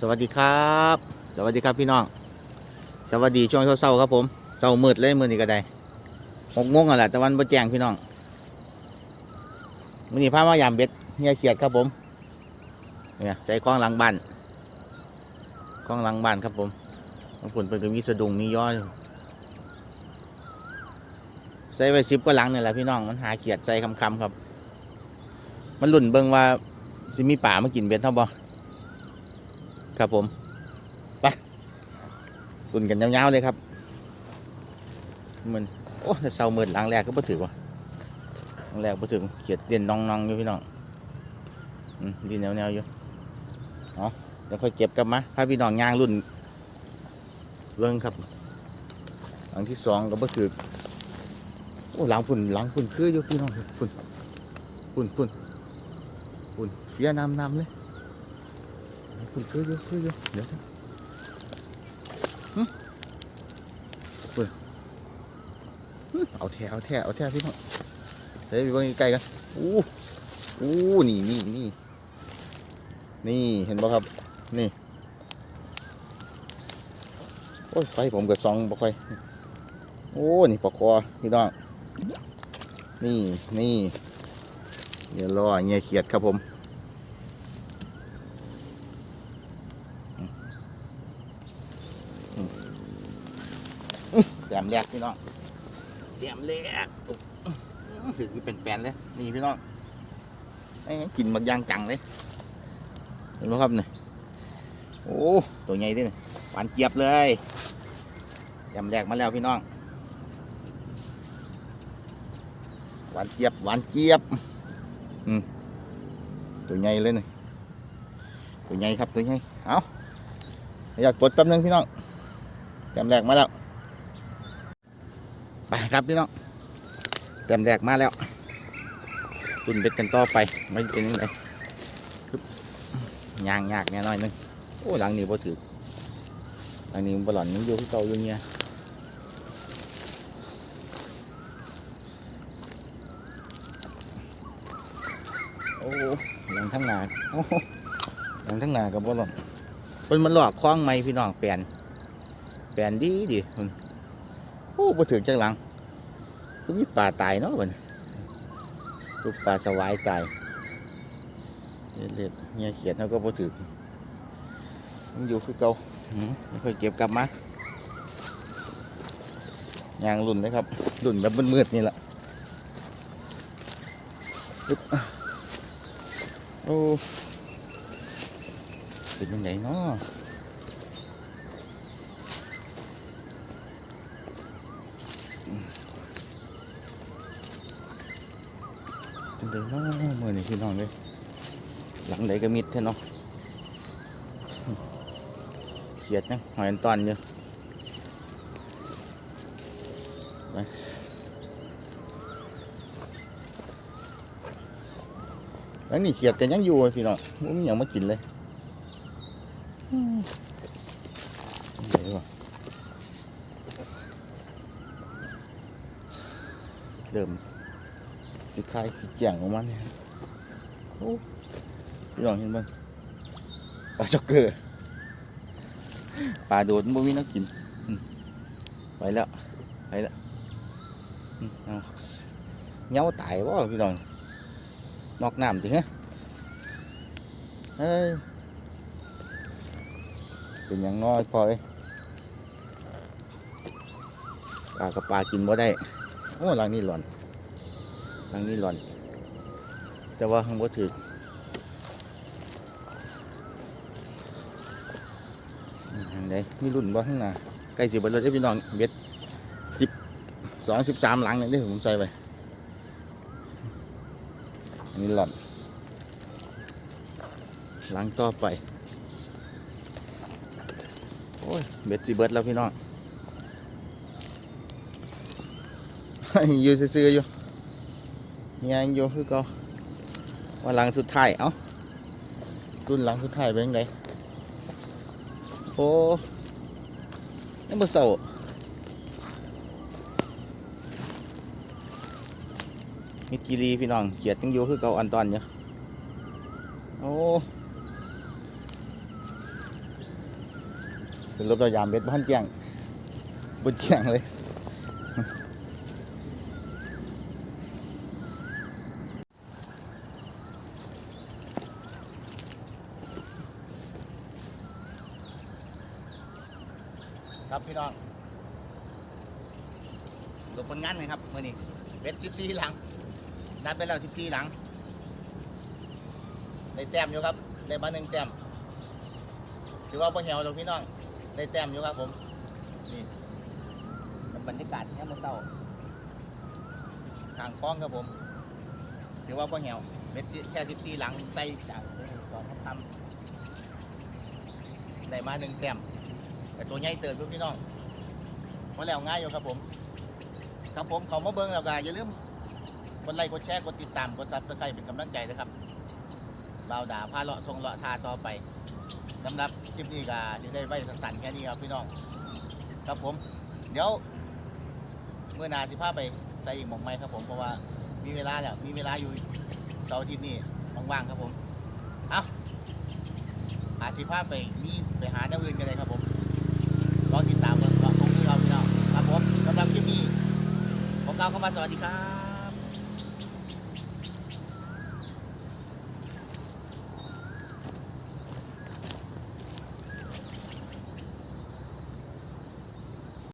สวัสดีครับ สวัสดีครับพี่น้อง สวัสดีช่วงเช้าๆครับผมเช้ามืดเลยมืดนี่ก็ได้หกโมงอะแหละตะวันบ่แจ้งพี่น้องมื้อนี้พามายามเบ็ดเฮียเขียดครับผมเนี่ยใส่กล้องหลังบ้านกล้องหลังบ้านครับผมบางผลเป็นก็มีสะดุ้งมีย้อยใส่ไว้สิบก็หลังนี่แหละพี่น้องมันหาเขียดใส่คำๆครับ มันหลุ่นเบิ่งว่าสิมีป่ามากินเบ็ดเท่าบ่ ครับผมไปกุนกันยาวๆเลยครับมันโอ้เศร้าเมิดหลังแรกก็บ่ถือว่ะหลังแรกบ่ถือเขียดเด่นน้องๆอยู่พี่น้องอืมดีแนวๆอยู่เอาเดี๋ยวค่อยเก็บกลับมาพาพี่น้องย่างรุ่นเรื่องครับหลังที่สองก็บ่ถือโอ้หลังฝุ่นหลังฝุ่นคืออยู่พี่น้องฝุ่นฝุ่นฝุ่นฝุ่นเสียน้ำน้ำเลย คุณคืออยู่คืออยู่เดี๋ยวหึคุณหึเอาแท้เอาแท้เอาแท้พี่น้องเฮ้ยไปเบิ่งใกลกันอู้อู้นี่นี่นี่นี่เห็นบ่ะครับ นี่โอ้ยไฟผมกับซองบ่ค่อยโอ้นี่ปลาคอพี่น้องนี่นี่เดี๋ยวรอเงี้ยเขียดครับผม แต้มแรกพี่น้องแต้มแรกถือเป็นแปนเลยนี่พี่น้องอกินบักยางจังเลยเห็นไหมครับเนี่ยโอ้ตัวใหญ่ดิเนี่ยหวานเจี๊ยบเลยแต้มแรกมาแล้วพี่น้องหวานเจี๊ยบหวานเจี๊ยบอืมตัวใหญ่เลยเนี่ยตัวใหญ่ครับตัวใหญ่เอาอยากกดแป๊บนึงพี่น้องแต้มแรกมาแล้ว ไปครับพี่น้องเต็มแรกมาแล้วตุนเบ็ดกันต่อไปไม่เป็นยังไงยางยากแน่น้อยหนึงโอ้หลังนี้บ่ถือหลังนี้มันบ่หล่อนยังอยู่ที่เก่าอยู่เนี่ยโอ้หลังทั้งหนาโอ้หลังทั้งหนากับบ่หล่อนเป็นมันหลอกคล้องไหมพี่น้องแปลนแปลนดีดีมันโอ้บ่ถึงจังหลัง ก็มีปลาตายเนาะมันลูกปลาสวายตายเล็ดเงี้ยเขียดเขาก็บ่ถึงมันอยู่คือเก่าไม่ค่อยเก็บกลับมายางรุ่นเลยครับรุ่นแบบมืดๆนี่แหละปึ๊บโอ้เป็นยังไงเนาะ เลยเนาะมือนี่พี่น้องเลยหลังไหนก็มิดแท้เนาะเขียดนะหอยอันตอนอยู่ไปหลังนี่เขียดกันยังอยู่อะพี่น้องมมีอย่างมากินเลยเดี๋ยวก่อนเริ่ม สิคายสิเกี่ยงของมันเนี่ยโอ้พี่น้องเห็นบ้างปลาจ็อกเกอร์ปลาโดดนบ่มีน้ำกินไปแล้วไปแล้วเอาเหงาตายวะพี่น้องนอกน้ำจริงฮะเฮ้ยเป็นอย่างน้อยพอเอ้ยปลากับปลากินบ่ได้โอ้หลังนี้หล่อน ทางนี้หล่อน แต่ว่าข้างบนถือทางใดมีรุ่นบ่ข้างหน้าใกล้สิบเบิดเลยเด้พี่น้องเบ็ดสิบสองสิบสามหลังเนี่ยที่ผมใส่ไปอันนี้หล่อน หลังต่อไป โอ้ย เบ็ดสิเบิดแล้วพี่น้อง อยู่ซื่อๆอยู่ ยังอยู่คือก็ว่าหลังสุดท้ายเอ้ารุ่นหลังสุดท้ายเป็นยังไงโอ้ยังบ่เศร้ามิกีรีพี่น้องเขียดยังอยู่คือเก่าอันตอนอยู่โอ้เป็นรถตัวยามเบ็ดบ้านเจียงบนเจียงเลย ครับพี่น้องรถผลงานเลยครับมื่อนี้เป็นสิบสี่หลังนับไปแล้วสิบสี่หลังได้แต้มอยู่ครับได้มาหนึ่งแต้มถือว่าพ่เหี่ยวดอกพี่น้องได้แต้มอยู่ครับผมนี่บรรยากาศแค่มาเศร้าทางคล้องครับผมถือว่าพ่เหี่ยวเป็นสิแค่สิบสี่หลังใส่จากสองทำได้มาหนึ่งแต้ม แต่ตัวใหญ่เติบอยู่พี่น้องมาแล้วง่ายอยู่ครับผม ครับผมเขามาเบิ้งแล้วก็อย่าลืมกดไลค์กดแชร์กดติดตามกดซับสไครต์เป็นกำลังใจนะครับบ่าวด่าพาเลาะทงเลาะทาต่อไปสำหรับคลิปนี้ก็จะได้ไว้สั้นๆแค่นี้ครับพี่น้อง ครับผม เดี๋ยวเมื่อนาสิพาไปใส่อีกหมองไม้ครับผมเพราะว่ามีเวลาแล้วมีเวลาอยู่เสาร์อาทิตย์นี้ว่างๆครับผม เอาอาสิพาไปนี่ไปหาแนวอื่นกันเลยครับผม อติดตามกันรอชมเราพี่น้องคบมาวคำว่าสวัสดีครับ